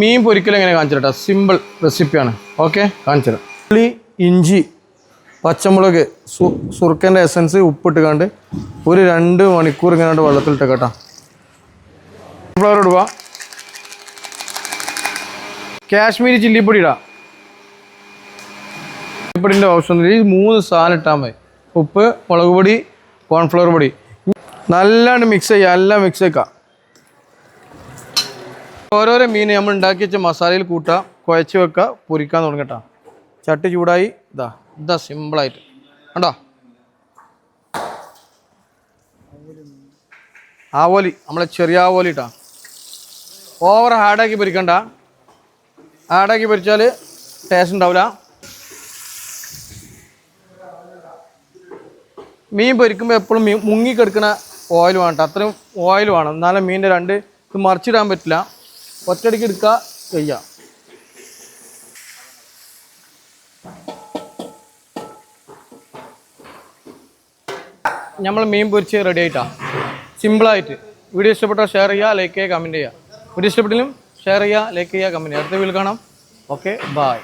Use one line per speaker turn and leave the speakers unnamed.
മീൻ പൊരിക്കൽ എങ്ങനെ കാണിച്ചു തരാം സിമ്പിൾ റെസിപ്പിയാണ് ഓക്കെ കാണിച്ചു തരാം. ഉള്ളി ഇഞ്ചി പച്ചമുളക് സു സുർക്കന്റെ എസൻസ് ഉപ്പിട്ട് കണ്ട് ഒരു രണ്ട് മണിക്കൂർ ഇങ്ങനെ വെള്ളത്തിലിട്ട് കേട്ടോ ഫ്ലവർ ഇടുക. കാശ്മീരി ചില്ലിപ്പൊടി ഇടാം. ചില്ലിപ്പൊടിന്റെ ഓപ്ഷൻ ഈ മൂന്ന് സാധനം ഇട്ടാൽ മതി. ഉപ്പ് മുളക് പൊടി കോൺഫ്ലവർ പൊടി. നല്ലാണ്ട് മിക്സ് ചെയ്യുക എല്ലാം മിക്സ് ചെയ്യുക ഓരോരോ മീൻ നമ്മൾ ഉണ്ടാക്കി വെച്ച മസാലയിൽ കൂട്ടുക കുഴച്ച് വെക്കുക പൊരിക്കാൻ തുടങ്ങട്ടാ ചട്ടി ചൂടായി ഇതാ ഇതാ സിമ്പിളായിട്ട് കണ്ടോ? ആവോലി നമ്മളെ ചെറിയ ആവോലി ഇട്ടാ ഓവർ ഹാർഡാക്കി പൊരിക്കണ്ട. ഹാർഡാക്കി പൊരിച്ചാൽ ടേസ്റ്റ് ഉണ്ടാവില്ല മീൻ പൊരിക്കുമ്പോൾ എപ്പോഴും മീൻ മുങ്ങിക്കെടുക്കുന്ന ഓയിൽ വേണ്ട അത്രയും ഓയിൽ വേണം. എന്നാലും മീനിന്റെ രണ്ട് ഇത് മറിച്ചിടാൻ പറ്റില്ല. ഒറ്റയടിക്ക് എടുക്കുക ചെയ്യാം. നമ്മൾ മീൻ പൊരിച്ച് റെഡി ആയിട്ടാ. സിമ്പിളായിട്ട് വീഡിയോ ഇഷ്ടപ്പെട്ടാൽ ഷെയർ ചെയ്യുക ലൈക്ക് ചെയ്യുക കമന്റ് ചെയ്യുക വീഡിയോ ഇഷ്ടപ്പെട്ടിലും ഷെയർ ചെയ്യുക ലൈക്ക് ചെയ്യുക കമന്റ് ചെയ്യുക അടുത്ത വീട്ടിൽ കാണാം. Okay bye